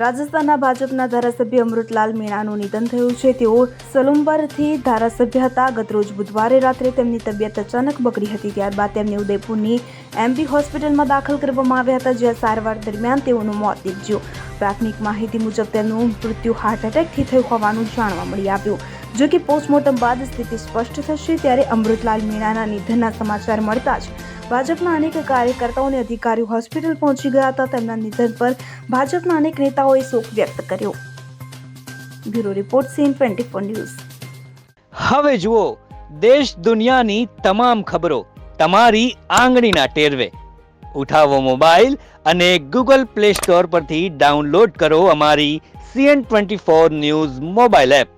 રાજસ્થાનના ભાજપના ધારાસભ્ય અમૃતલાલ મીણાનું નિધન થયું છે. તેઓ સલુમ્બરથી ધારાસભ્ય હતા. ગતરોજ બુધવારે રાત્રે તેમની તબિયત અચાનક બગડી હતી. ત્યારબાદ તેમને ઉદયપુરની એમબી હોસ્પિટલમાં દાખલ કરવામાં આવ્યા હતા, જ્યાં સારવાર દરમિયાન તેઓનું મોત નીપજ્યું. પ્રાથમિક માહિતી મુજબ તેમનું મૃત્યુ હાર્ટ એટેકથી થયું હોવાનું જાણવા મળી આવ્યું. જો કે પોસ્ટમોર્ટમ બાદ સ્થિતિ સ્પષ્ટ થશે, ત્યારે અમૃતલાલ મીણાના નિધનના સમાચાર મળતા જ ભાજપના અનેક કાર્યકર્તાઓ અને અધિકારીઓ હોસ્પિટલ પહોંચી ગયા હતા. તેમના નિધન પર ભાજપના અનેક નેતાઓએ શોક વ્યક્ત કર્યો. Bureau report CN twenty four news. હવે જુઓ, દેશ દુનિયાની તમામ ખબરો તમારી આંગળીના ટેરવે. ઉઠાવો મોબાઈલ અને ગૂગલ પ્લે સ્ટોર પરથી ડાઉનલોડ કરો અમારી CN twenty four news mobile app.